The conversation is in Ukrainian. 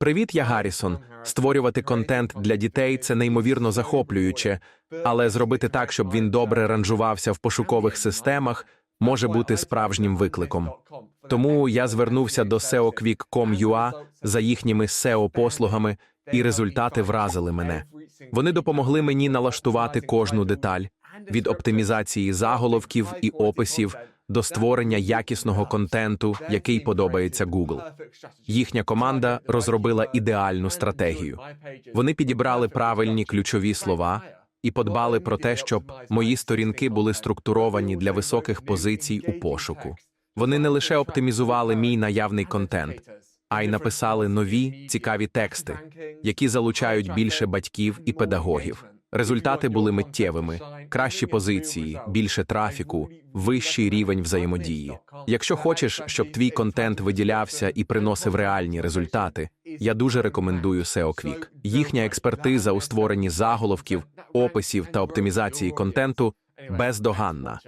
Привіт, я Гаррісон. Створювати контент для дітей це неймовірно захоплююче, але зробити так, щоб він добре ранжувався в пошукових системах, може бути справжнім викликом. Тому я звернувся до SEOquick.com.ua за їхніми SEO-послугами, і результати вразили мене. Вони допомогли мені налаштувати кожну деталь від оптимізації заголовків і описів до створення якісного контенту, який подобається Google. Їхня команда розробила ідеальну стратегію. Вони підібрали правильні ключові слова і подбали про те, щоб мої сторінки були структуровані для високих позицій у пошуку. Вони не лише оптимізували мій наявний контент, а й написали нові цікаві тексти, які залучають більше батьків і педагогів. Результати були миттєвими, кращі позиції, більше трафіку, вищий рівень взаємодії. Якщо хочеш, щоб твій контент виділявся і приносив реальні результати, я дуже рекомендую SEO Quick. Їхня експертиза у створенні заголовків, описів та оптимізації контенту бездоганна.